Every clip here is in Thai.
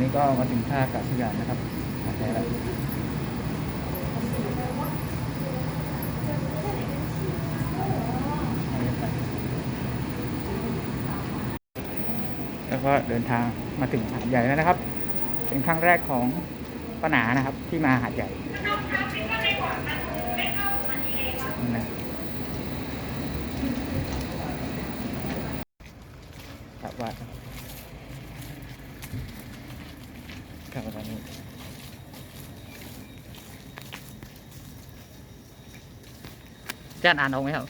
นี่ก็มาถึงท่าอากาศยานนะครับหาดใหญ่แล้วแล้วก็เดินทางมาถึงหาดใหญ่แล้วนะครับ เป็นครั้งแรกของป้าหนานะครับ ที่มาหาดใหญ่นะกลับว่า ครับกลับมาตอนนี้จานอ่านออกไหมครับ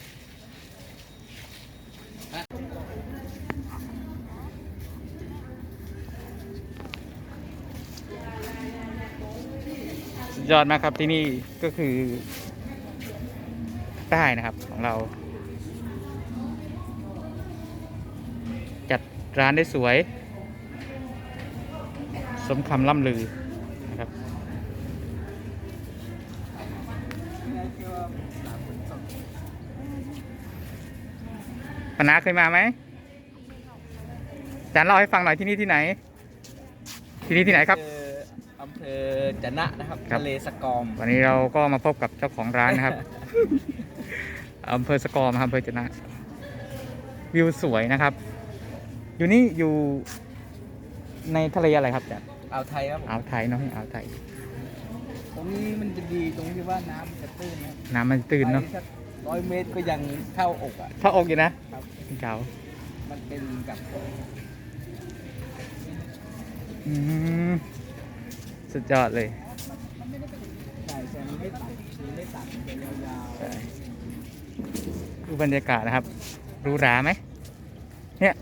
ยอดมากครับที่นี่ก็คือใต้นะครับของเรา จัดร้านได้สวย สมคำล่ำลือนะครับปนาเคยมาไหมอาจารย์เล่าให้ฟังหน่อยที่นี่ที่ไหน ที่นี่ที่ไหนครับคืออำเภอจะนะนะครับครับทะเลสกอม วันนี้เราก็มาพบกับเจ้าของร้านนะครับอำเภอสกอมครับอำเภอจะนะ วิวสวยนะครับ อยู่นี่อยู่ในทะเลอะไรครับจ๊ะ อ่าวไทยครับผมอ่าวไทยเนาะอ่าวไทย ตรงนี้มันจะดีตรงที่ว่าน้ำมันจะตื้นนะน้ำมันตื่นเนาะไปสักร้อยเมตรก็ยังเท่าอกอะถ้าอกอยู่นะครับเก่ามันเป็นกับอืมสุดยอดเลยใช่ใช่มันไม่ตัดมันไม่ตัดมันจะยาวใช่ดูบรรยากาศนะครับหรูหราไหมเนี่ย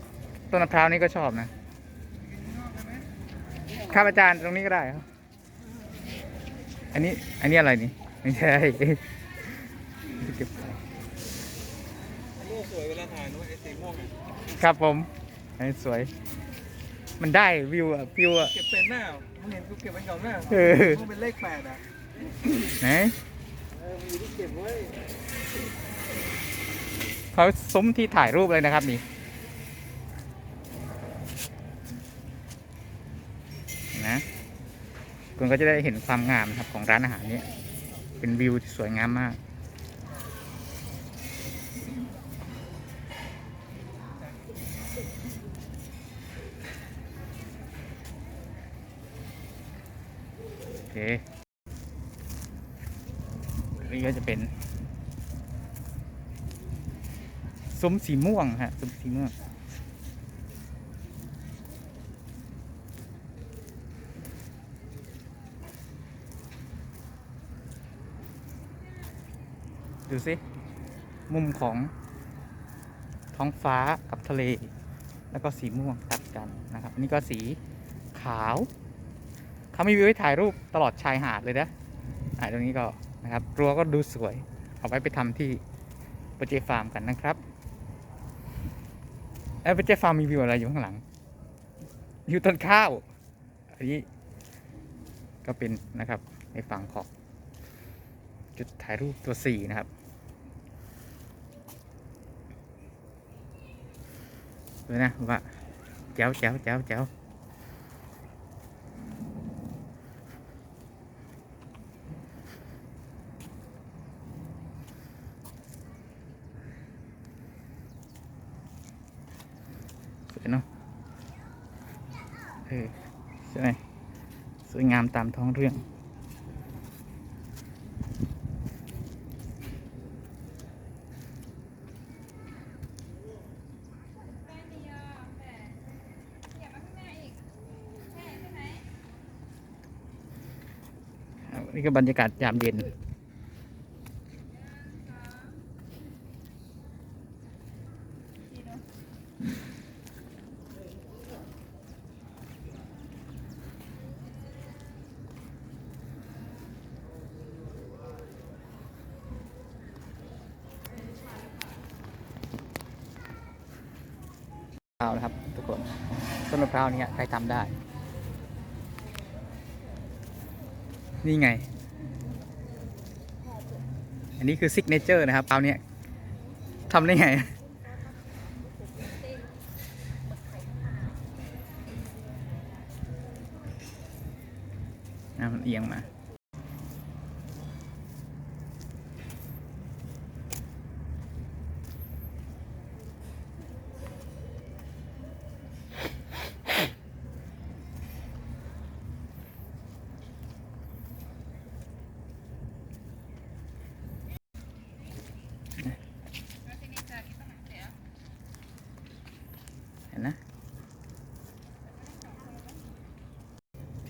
ต้นมะพร้าวนี่ก็ชอบนะ ครับอาจารย์ตรงนี้ก็ได้ครับ อันนี้ อันนี้อะไรนี่ ไม่ใช่เก็บไปๆลูกสวยเวลาถ่ายนู้นไอ้สีม่วงอะครับผมอันนี้สวย มันได้วิวอะวิวอะเก็บเป็นหน้าท่านเห็นกูเก็บไว้ก่อนหน้าเออมันเป็นเลขแปดอะ ไหนเออมีที่เก็บไว้เขาซุ้มที่ถ่ายรูปเลยนะครับนี่เห็ นนะ คุณก็จะได้เห็นความงามครับของร้านอาหารนี้ เป็นวิวที่สวยงามมาก โอเค นี่ก็จะเป็นซุ้มสีม่วงฮะซุ้มสีม่วง ดูสิ มุมของท้องฟ้ากับทะเล แล้วก็สีม่วงตัดกันนะครับ นี่ก็สีขาวเขามีวิวให้ถ่ายรูปตลอดชายหาดเลยนะอ่าตรงนี้ก็นะครับรั้วก็ดูสวย เอาไว้ไปทำที่โปรเจฟาร์มกันนะครับเอ้ปเจฟาร์มมีวิวอะไรอยู่ข้างหลัง อยู่ต้นข้าว อันนี้ก็เป็นนะครับในฝั่งของจุดถ่ายรูปตัวสี่นะครับ ดูนะว่าแจ๋วแจ๋วแจ๋วแจ๋วสวยเนาะเออใช่ไหมสวยงามตามท้องเรื่อง นี่ก็บรรยากาศยามเย็น มะพร้าวนะครับทุกคนต้นมะพร้าวนี่ใครทำได้ นี่ไง อันนี้คือซิกเนเจอร์นะครับเตาเนี่ยทำได้ไง อะมันเอียงมา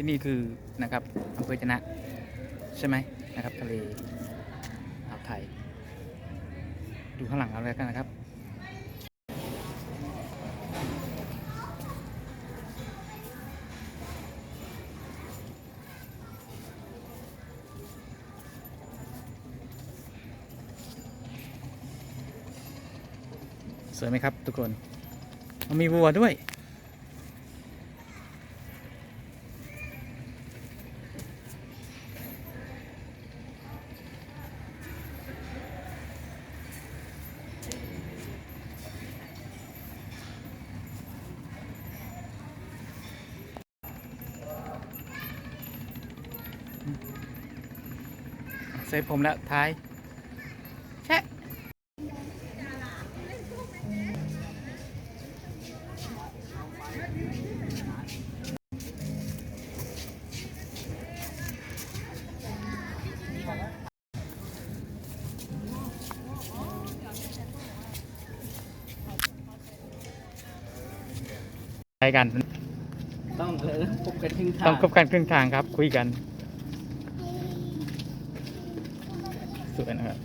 ที่นี่คือนะครับอำเภอจนะใช่ไหมนะครับทะเลอ่าวไทย ดูข้างหลังเราแล้วกันนะครับ สวยไหมครับทุกคน มีวัวด้วย เซฟผมแล้วท้ายแชะไปกัน ต้องเออพบกันครึ่งทางต้องคบกันครึ่งทางครับ คุยกัน สวยนะครับ